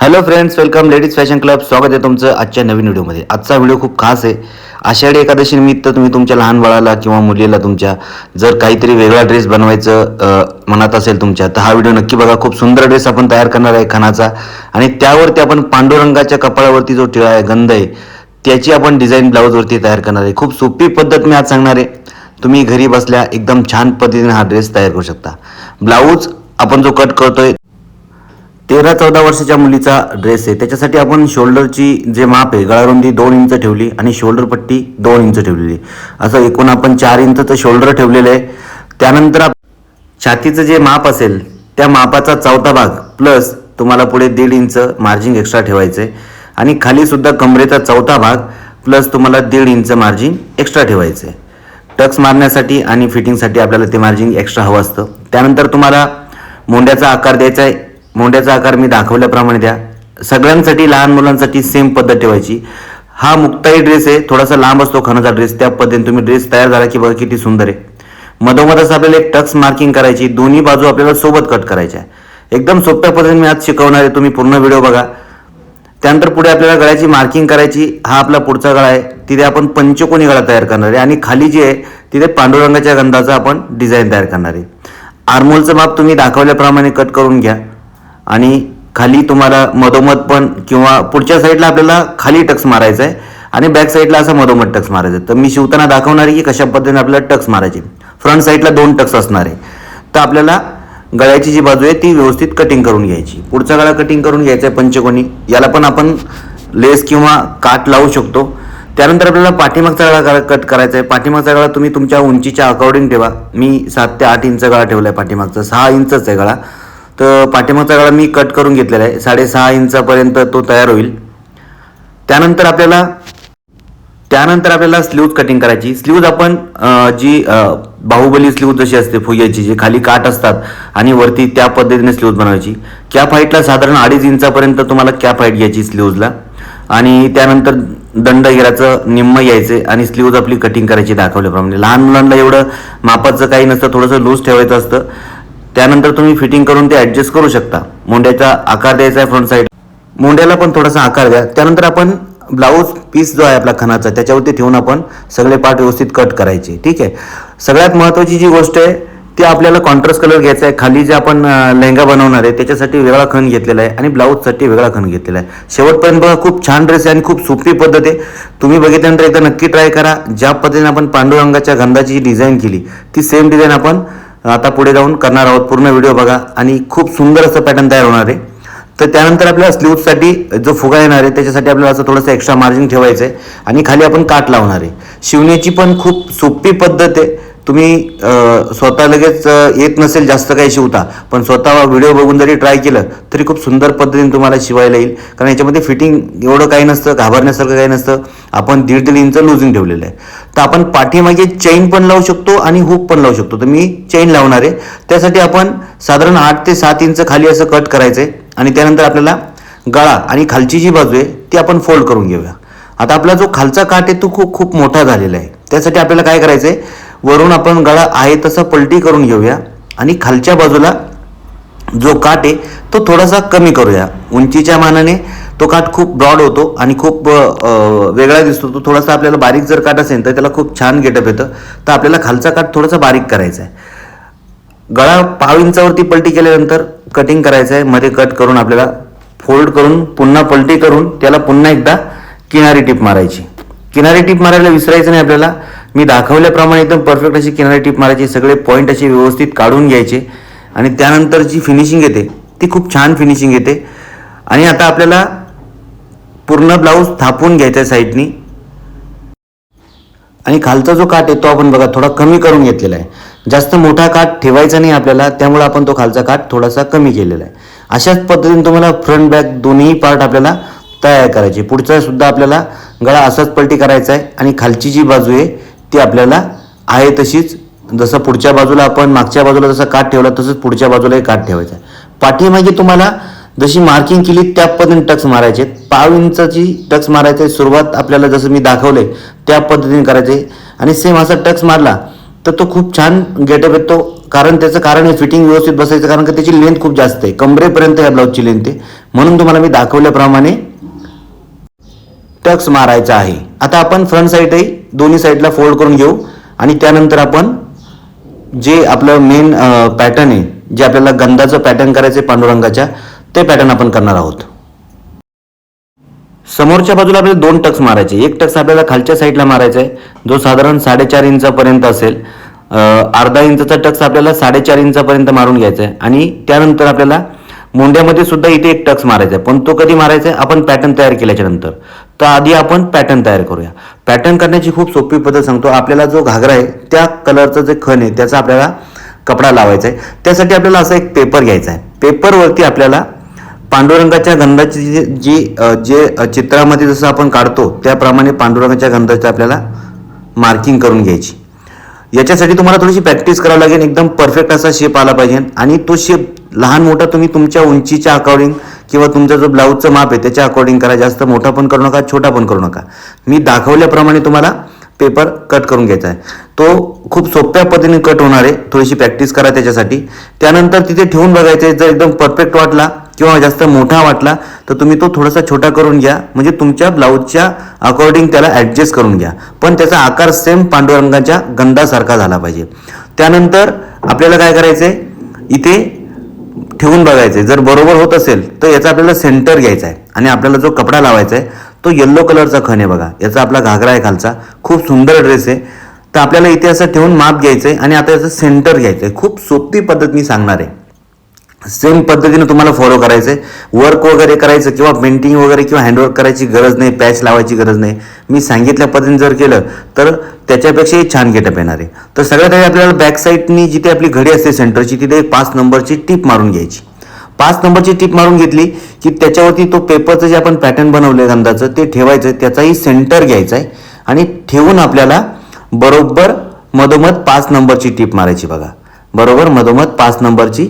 Hello friends welcome ladies fashion club स्वागत आहे तुमचं आजच्या नवीन व्हिडिओमध्ये. आजचा व्हिडिओ खूप खास आहे. आषाढी एकादशी निमित्त तुम्ही तुमच्या लहान बाळाला किंवा मुलीला तुमच्या जर काहीतरी वेगळा ड्रेस बनवायचं मनात असेल तुमच्या तर हा व्हिडिओ नक्की बघा. खूप सुंदर ड्रेस आपण तयार करणार आहे खानाचा आणि त्यावरती आपण पांडुरंगाच्या कपाळावरती जो टिळा आहे गंध आहे त्याची आपण डिझाईन ब्लाऊजवरती तयार करणार आहे. खूप सोपी पद्धत मी आज सांगणार आहे. तुम्ही घरी बसल्या एकदम छान पद्धतीने हा ड्रेस तयार करू शकता. ब्लाऊज आपण जो कट करतोय तेरा चौदा वर्षाच्या मुलीचा ड्रेस आहे. त्याच्यासाठी आपण शोल्डरची जे माप आहे गळारुंदी दोन इंच ठेवली आणि शोल्डर पट्टी दोन इंच ठेवलेली असं एकूण आपण चार इंचचं शोल्डर ठेवलेलं आहे. त्यानंतर आप- छातीचं जे माप असेल त्या मापाचा चौथा भाग प्लस तुम्हाला पुढे दीड इंच मार्जिन एक्स्ट्रा ठेवायचं आहे आणि खालीसुद्धा कमरेचा चौथा भाग प्लस तुम्हाला दीड इंच मार्जिन एक्स्ट्रा ठेवायचं आहे टक्स मारण्यासाठी आणि फिटिंगसाठी आपल्याला ते मार्जिन एक्स्ट्रा हवं असतं. त्यानंतर तुम्हाला मोंड्याचा आकार द्यायचा आहे. मोंड्याचा आकार मी दाखवल्याप्रमाणे द्या. सगळ्यांसाठी लहान मुलांसाठी सेम पद्धत ठेवायची. हा मुक्ताई ड्रेस आहे थोडासा लांब असतो खणाचा ड्रेस त्या पद्धतीने तुम्ही ड्रेस तयार झाला की बघा किती सुंदर आहे. मधोमध असं आपल्याला एक टक्स मार्किंग करायची. दोन्ही बाजू आपल्याला सोबत कट करायच्या. आहे एकदम सोप्या पद्धतीने मी आज शिकवणार आहे. तुम्ही पूर्ण व्हिडिओ बघा. त्यानंतर पुढे आपल्याला गळ्याची मार्किंग करायची. हा आपला पुढचा गळा आहे. तिथे आपण पंचकोनी गळा तयार करणार आहे. आणि खाली जे आहे तिथे पांडुरंगाच्या गंधाचा आपण डिझाईन तयार करणार आहे. आरमोलचं माप तुम्ही दाखवल्याप्रमाणे कट करून घ्या. आणि खाली तुम्हाला मधोमध पण किंवा पुढच्या साईडला आपल्याला खाली टक्स मारायचा आहे आणि बॅक साईडला असं मधोमध टक्स मारायचं आहे. तर मी शिवताना दाखवणार आहे की कशा पद्धतीने आपल्याला टक्स मारायचे. फ्रंट साईडला दोन टक्स असणार आहे. तर आपल्याला गळ्याची जी बाजू आहे ती व्यवस्थित कटिंग करून घ्यायची. पुढचा गळा कटिंग करून घ्यायचा आहे पंचकोनी. याला पण आपण लेस किंवा काट लावू शकतो. त्यानंतर आपल्याला पाठीमागचा गळा करा- कट करायचा आहे. पाठीमागचा गळा तुम्ही तुमच्या उंचीच्या अकॉर्डिंग ठेवा. मी सात ते आठ इंच गळा ठेवला आहे पाठीमागचा. सहा इंचच आहे गळा. तर पाठीमागचा गळा मी कट करून घेतलेला आहे. साडेसहा इंचापर्यंत तो तयार होईल. त्यानंतर आपल्याला त्यानंतर आपल्याला स्लीव्ज कटिंग करायची. स्लीव्ज आपण जी बाहुबली स्लीव्ज जशी असते फुग्याची जी खाली काट असतात आणि वरती त्या पद्धतीने स्लीव्ज बनवायची. कॅप हाईटला साधारण अडीच इंचापर्यंत तुम्हाला कॅप हाईट घ्यायची स्लीव्जला आणि त्यानंतर दंड घेराचं निम्म घ्यायचे आणि स्लीव्ज आपली कटिंग करायची दाखवल्याप्रमाणे. लहान मुलांना एवढं मापाचं काही नसतं थोडंसं लूज ठेवायचं असतं. त्यानंतर तुम्ही फिटिंग करून ते ॲडजस्ट करू शकता. मोंड्याचा आकार द्यायचा आहे फ्रंट साईड मोंड्याला पण थोडासा आकार द्या. त्यानंतर आपण ब्लाऊज पीस जो आहे आपला खणाचा त्याच्यावरती ठेवून आपण सगळे पार्ट व्यवस्थित कट करायचे. ठीक आहे? सगळ्यात महत्त्वाची जी गोष्ट आहे ती आपल्याला कॉन्ट्रास्ट कलर घ्यायचा आहे. खाली जे आपण लेहंगा बनवणार आहे त्याच्यासाठी वेगळा खण घेतलेला आहे आणि ब्लाऊजसाठी वेगळा खण घेतलेला आहे. शेवटपर्यंत बघा खूप छान ड्रेस आहे आणि खूप सोपी पद्धत आहे. तुम्ही बघितल्यानंतर एकदा नक्की ट्राय करा. ज्या पद्धतीने आपण पांडुरंगाच्या गंधाची जी डिझाईन केली ती सेम डिझाईन आपण आता पुढे जाऊन करणार आहोत. पूर्ण व्हिडिओ बघा. आणि खूप सुंदर असं पॅटर्न तयार होणार आहे. तर त्यानंतर आपल्याला स्लीवसाठी जो फुगा येणार आहे त्याच्यासाठी आपल्याला असं थोडंसं एक्स्ट्रा मार्जिन ठेवायचं आहे आणि खाली आपण काट लावणार आहे. शिवण्याची पण खूप सोपी पद्धत आहे. तुम्ही स्वतः लगेच येत नसेल जास्त काही शिवता पण स्वतः व्हिडिओ बघून जरी ट्राय केलं तरी खूप सुंदर पद्धतीने तुम्हाला शिवायला येईल. कारण याच्यामध्ये फिटिंग एवढं काही नसतं घाबरण्यासारखं काही नसतं. आपण दीड दीड इंच लुझिंग ठेवलेलं आहे. तर आपण पाठीमागे चेन पण लावू शकतो आणि हुक पण लावू शकतो. तर मी चेन लावणार आहे. त्यासाठी आपण साधारण आठ ते सात इंच खाली असं कट करायचं आहे आणि त्यानंतर आपल्याला गळा आणि खालची जी बाजू आहे ती आपण फोल्ड करून घेऊया. आता आपला जो खालचा काठ आहे तो खूप खूप मोठा झालेला आहे. त्यासाठी आपल्याला काय करायचं आहे वरून आपण गळा आहे तसा पलटी करून घेऊया आणि खालच्या बाजूला जो काठ आहे तो थोडासा कमी करूया. उंचीच्या मानाने तो काठ खूप ब्रॉड होतो आणि खूप वेगळा दिसतो. तो थोडासा आपल्याला बारीक जर काठ असेल तर त्याला खूप छान गेटअप येतं. तर आपल्याला खालचा काठ थोडासा बारीक करायचा आहे. गळा पाव इंचावरती पलटी केल्यानंतर कटिंग करायचं आहे. मध्ये कट करून आपल्याला फोल्ड करून पुन्हा पलटी करून त्याला पुन्हा एकदा किनारी टिप मारायची. किनारी टिप मारायला विसरायचं नाही आपल्याला. मी दाखवल्याप्रमाणे एकदम परफेक्ट अशी किनारी टिप मारायची सगळे पॉईंट असे व्यवस्थित काढून घ्यायचे. आणि त्यानंतर जी फिनिशिंग येते ती खूप छान फिनिशिंग येते. आणि आता आपल्याला पूर्ण ब्लाऊज थापून घ्यायचा आहे साईडनी आणि खालचा जो काठ आहे तो आपण बघा थोडा कमी करून घेतलेला आहे. जास्त मोठा काठ ठेवायचा नाही आपल्याला त्यामुळे आपण तो खालचा काठ थोडासा कमी केलेला आहे. अशाच पद्धतीने तुम्हाला फ्रंट बॅक दोन्ही पार्ट आपल्याला तयार करायचे. पुढचा सुद्धा आपल्याला गळा असाच पलटी करायचा आहे. आणि खालची जी बाजू आहे ती आपल्याला आहे तशीच. जसं पुढच्या बाजूला आपण मागच्या बाजूला जसा काठ ठेवला तसंच पुढच्या बाजूलाही काठ ठेवायचा आहे. पाठीमागे तुम्हाला जशी मार्किंग केली त्या पद्धतीने टक्स मारायचे. पाव इंचाची टक्स मारायचे. सुरुवात आपल्याला जसं मी दाखवले त्या पद्धतीने करायचे. आणि सेम असा टक्स मारला तर तो खूप छान गेटअप येतो कारण त्याचं कारण हे फिटिंग व्यवस्थित बसायचं. कारण का त्याची लेंथ खूप जास्त आहे. कमरेपर्यंत या ब्लाऊजची लेंथ आहे. म्हणून तुम्हाला मी दाखवल्याप्रमाणे टक्स मारायचा आहे. आता आपण फ्रंट साईडही दोन्ही साईडला फोल्ड करून घेऊ आणि त्यानंतर आपण जे आपलं मेन पॅटर्न आहे जे आपल्याला गंधाचं पॅटर्न करायचं आहे पांडुरंगाच्या ते पॅटर्न आपण करणार आहोत. समोरच्या बाजूला आपल्याला दोन टक्स मारायचे एक टक्स आपल्याला खालच्या साईडला मारायचा आहे जो साधारण साडेचार इंचापर्यंत असेल अर्धा इंचाचा टक्स आपल्याला साडेचार इंचापर्यंत मारून घ्यायचा आहे आणि त्यानंतर आपल्याला मोंड्यामध्ये सुद्धा इथे एक टक्स मारायचा आहे पण तो कधी मारायचा आहे आपण पॅटर्न तयार केल्याच्यानंतर. तर आधी आपण पॅटर्न तयार करूया. पॅटर्न करण्याची खूप सोपी पद्धत सांगतो. आपल्याला जो घागरा आहे त्या कलरचं जे खण आहे त्याचा आपल्याला कपडा लावायचा आहे. त्यासाठी आपल्याला असा एक पेपर घ्यायचा आहे. पेपरवरती आपल्याला पांडुरंगाच्या गंधाची जी जी जे चित्रामध्ये जसं आपण काढतो त्याप्रमाणे पांडुरंगाच्या गंधाची आपल्याला मार्किंग करून घ्यायची. याच्यासाठी तुम्हाला थोडीशी प्रॅक्टिस करावी लागेल. एकदम परफेक्ट असा शेप आला पाहिजे. आणि तो शेप लहान मोठा तुम्ही तुमच्या उंचीच्या अकॉर्डिंग किंवा तुमचा जो ब्लाऊजचं माप आहे त्याच्या अकॉर्डिंग करा. जास्त मोठा पण करू नका छोटा पण करू नका. मी दाखवल्याप्रमाणे तुम्हाला पेपर कट करून घ्यायचा आहे. तो खूप सोप्या पद्धतीने कट होणार आहे. थोडीशी प्रॅक्टिस करा त्याच्यासाठी. त्यानंतर तिथे ठेवून बघायचं आहे जर एकदम परफेक्ट वाटला किंवा जास्त मोठा वाटला तर तुम्ही तो थोडासा छोटा करून घ्या. म्हणजे तुमच्या ब्लाऊजच्या अकॉर्डिंग त्याला ॲडजस्ट करून घ्या. पण त्याचा आकार सेम पांडुरंगाच्या गंधासारखा झाला पाहिजे. त्यानंतर आपल्याला काय करायचं आहे इथे ठेवून बघायचं जर बरोबर होत असेल तर याचा आपल्याला सेंटर घ्यायचा आहे. आणि आपल्याला जो कपडा लावायचा आहे तो येल्लो कलरचा खण आहे बघा. याचा आपला घागरा आहे खालचा. खूप सुंदर ड्रेस आहे. तर आपल्याला इथे असं ठेवून माप घ्यायचं आहे आणि आता याचं सेंटर घ्यायचं आहे खूप सोपी पद्धत मी सांगणार आहे. सेम पद्धतीने तुम्हाला फॉलो करायचं आहे वर्क वगैरे करायचं किंवा पेंटिंग वगैरे किंवा हँडवर्क करायची गरज नाही पॅच लावायची गरज नाही. मी सांगितल्या पद्धतीने जर केलं तर त्याच्यापेक्षाही छान गेटअप येणार आहे. तर सगळ्यात आधी आपल्याला बॅक साईडनी जिथे आपली घडी असते सेंटरची तिथे एक पाच नंबरची टीप मारून घ्यायची. पाच नंबरची टीप मारून घेतली की त्याच्यावरती तो पेपरचं जे आपण पॅटर्न बनवलं आहे गंधाचं ते ठेवायचं त्याचाही सेंटर घ्यायचा आहे. आणि ठेवून आपल्याला बरोबर मधोमध पाच नंबरची टीप मारायची बघा. बरोबर मधोमध पाच नंबरची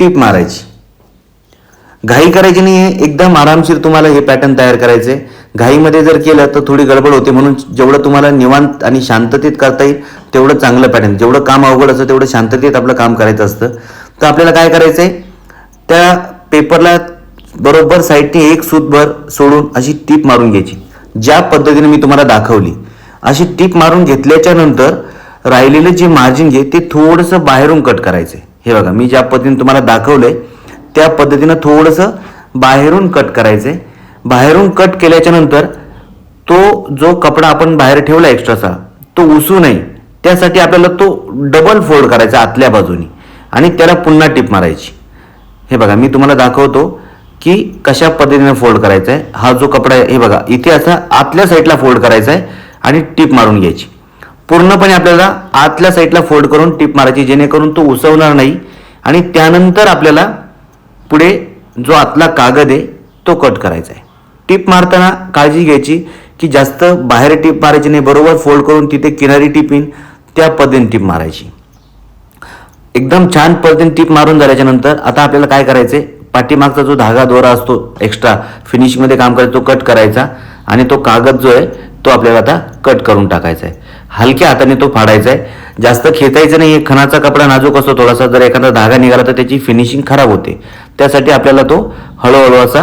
टीप मारायची. घाई करायची नाही एकदम आरामशीर तुम्हाला हे पॅटर्न तयार करायचे घाईमध्ये जर केलं तर थोडी गडबड होते म्हणून जेवढं तुम्हाला निवांत आणि शांततेत करता येईल तेवढं चांगलं पॅटर्न जेवढं काम अवघड असतं तेवढं शांततेत आपलं काम करायचं असतं. तर आपल्याला काय करायचं आहे त्या पेपरला बरोबर साईडने एक सूतभर सोडून अशी टीप मारून घ्यायची. ज्या पद्धतीने मी तुम्हाला दाखवली. अशी टीप मारून घेतल्याच्या नंतर राहिलेलं जे मार्जिन घे ते थोडंसं बाहेरून कट करायचं हे बघा मी ज्या पद्धतीने तुम्हाला दाखवलंय त्या पद्धतीनं थोडंसं बाहेरून कट करायचंय. बाहेरून कट केल्याच्यानंतर तो जो कपडा आपण बाहेर ठेवला एक्स्ट्राचा तो उसू नये. त्यासाठी आपल्याला तो डबल फोल्ड करायचा आतल्या बाजूनी आणि त्याला पुन्हा टिप मारायची. हे बघा मी तुम्हाला दाखवतो की कशा पद्धतीने फोल्ड करायचा आहे हा जो कपडा आहे हे बघा इथे असा आतल्या साईडला फोल्ड करायचा आहे आणि टिप मारून घ्यायची. पूर्णपणे आपल्याला आतल्या साईडला फोल्ड करून टिप मारायची जेणेकरून तो उसवणार नाही. आणि त्यानंतर आपल्याला पुढे जो आतला कागद आहे तो कट करायचा आहे. टिप मारताना काळजी घ्यायची की जास्त बाहेर टिप मारायची नाही बरोबर फोल्ड करून तिथे किनारी टिप येईन त्या पद्धतीने टिप मारायची. एकदम छान पद्धतीने टीप मारून झाल्याच्यानंतर आता आपल्याला काय करायचं आहे पाठीमागचा जो धागा दोरा असतो एक्स्ट्रा फिनिशिंगमध्ये काम करायचा तो कट करायचा. आणि तो कागद जो आहे तो आपल्याला आता कट करून टाकायचा आहे. हलक्या हाताने तो फाडायचा आहे. जास्त खेचायचं नाही खणाचा कपडा नाजूक असतो थोडासा जर एखादा धागा निघाला तर त्याची फिनिशिंग खराब होते. त्यासाठी आपल्याला तो हळूहळू असा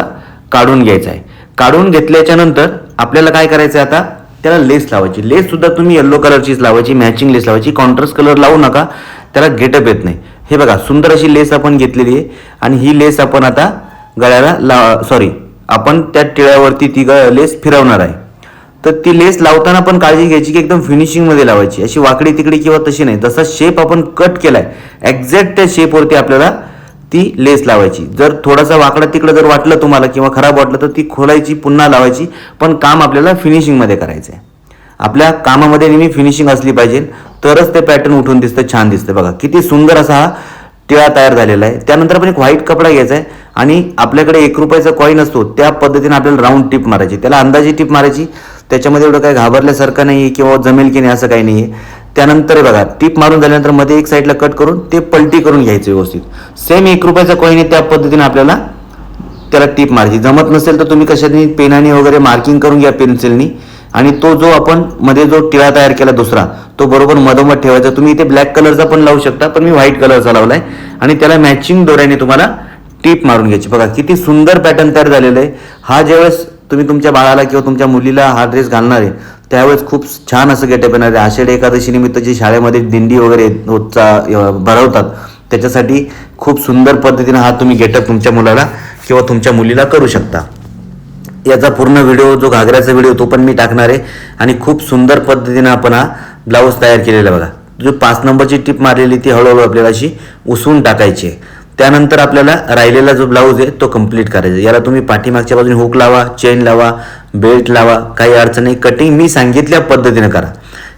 काढून घ्यायचा आहे. काढून घेतल्याच्या नंतर आपल्याला काय करायचं आहे आता? त्याला लेस लावायची. लेस सुद्धा तुम्ही येल्लो कलरचीच लावायची मॅचिंग लेस लावायची. कॉन्ट्रास्ट कलर लावू नका. त्याला गेटअप येत नाही. हे बघा सुंदर अशी लेस आपण घेतलेली आहे. आणि ही लेस आपण आता गळ्याला ला सॉरी आपण त्या टिळ्यावरती ती ग लेस फिरवणार आहे. तर ती लेस लावताना पण काळजी घ्यायची की एकदम फिनिशिंगमध्ये लावायची. अशी वाकडी तिकडी किंवा तशी नाही. तसा शेप आपण कट केलाय. एक्झॅक्ट त्या शेपवरती आपल्याला ती लेस लावायची. जर थोडासा वाकडा तिकडं जर वाटलं तुम्हाला किंवा खराब वाटलं तर ती खोलायची पुन्हा लावायची पण काम आपल्याला फिनिशिंगमध्ये करायचं आहे. आपल्या कामामध्ये नेहमी फिनिशिंग असली पाहिजे. तरच ते पॅटर्न उठून दिसतं छान दिसतं. बघा किती सुंदर असा हा टिळा तयार झालेला आहे. त्यानंतर आपण एक व्हाईट कपडा घ्यायचा आहे. आणि आपल्याकडे एक रुपयाचा कॉईन असतो त्या पद्धतीने आपल्याला राऊंड टिप मारायची. त्याला अंदाजे टिप मारायची. त्याच्यामध्ये एवढं काही घाबरल्यासारखं नाही आहे किंवा जमेल की नाही असं काही नाही आहे त्यानंतर बघा टिप मारून झाल्यानंतरमध्ये एक साईडला कट करून ते पलटी करून घ्यायचं व्यवस्थित. सेम एक रुपयाचा कॉईन आहे त्या पद्धतीने आपल्याला त्याला टीप मारायची. जमत नसेल तर तुम्ही कशाने पेनाने वगैरे मार्किंग करून घ्या पेन्सिलनी आणि तो जो आपण मध्ये जो टिळा तयार केला दुसरा तो बरोबर मधोमध ठेवायचा. तुम्ही इथे ब्लॅक कलरचा पण लावू शकता पण मी व्हाईट कलरचा लावलाय. आणि त्याला मॅचिंग दोऱ्याने तुम्हाला टीप मारून घ्यायची. बघा किती सुंदर पॅटर्न तयार झालेलं आहे. हा ज्यावेळेस तुम्ही तुमच्या बाळाला किंवा तुमच्या मुलीला हा ड्रेस घालणार आहे त्यावेळेस खूप छान असं गेटअप येणार आहे. आषाढी एकादशी निमित्त जी शाळेमध्ये दिंडी वगैरे होतचा भरवतात त्याच्यासाठी खूप सुंदर पद्धतीने हा तुम्ही गेटअप तुमच्या मुलाला किंवा तुमच्या मुलीला करू शकता. याचा पूर्ण व्हिडिओ जो घागऱ्याचा व्हिडिओ तो पण मी टाकणार आहे. आणि खूप सुंदर पद्धतीने आपण हा ब्लाऊज तयार केलेला बघा. जो पाच नंबरची टिप मारलेली ती हळूहळू आपल्याला अशी उसवून टाकायची आहे. त्यानंतर आपल्याला राहिलेला जो ब्लाऊज आहे तो कंप्लीट करायचा. याला तुम्ही पाठीमागच्या बाजूने हुक लावा चेन लावा बेल्ट लावा काही अडचण नाही. कटिंग मी सांगितल्या पद्धतीने करा.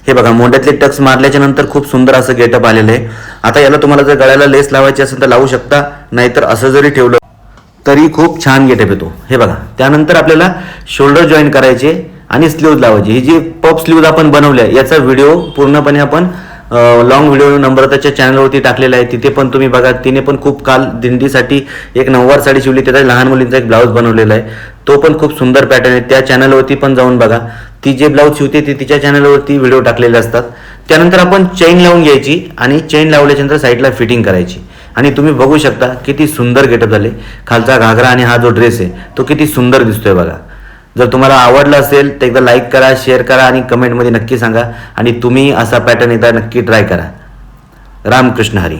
हे बघा मोंड्यातले टक्स मारल्याच्या नंतर खूप सुंदर असं गेटअप आलेलं आहे. आता याला तुम्हाला जर गळ्याला लेस लावायची असेल तर लावू शकता नाहीतर असं जरी ठेवलं तरी खूप छान गेटअप येतो. हे बघा त्यानंतर आपल्याला शोल्डर जॉईन करायचे आणि स्लीव्ज लावायची. ही जी पप स्लीव्ज आपण बनवल्या याचा व्हिडिओ पूर्णपणे आपण लॉंग व्हिडिओ नम्रताच्या चॅनलवरती टाकलेला आहे. तिथे पण तुम्ही बघा तिने पण खूप काल दिंडीसाठी एक नऊवार साडी शिवली. त्याचा लहान मुलींचा एक ब्लाऊज बनवलेला आहे. तो पण खूप सुंदर पॅटर्न आहे. त्या चॅनलवरती पण जाऊन बघा. ती जे ब्लाऊज शिवते ती तिच्या चॅनलवरती व्हिडिओ टाकलेले असतात. त्यानंतर आपण चेन लावून घ्यायची आणि चेन लावल्याच्यानंतर साईडला फिटिंग करायची. आणि तुम्ही बघू शकता किती सुंदर गेटअप झाले. खालचा घागरा आणि हा जो ड्रेस आहे तो किती सुंदर दिसतोय बघा. जर तुम्हाला आवडलं असेल तर एकदा लाईक करा शेअर करा आणि कमेंटमध्ये नक्की सांगा. आणि तुम्ही असा पॅटर्न एकदा नक्की ट्राय करा. रामकृष्ण हरी.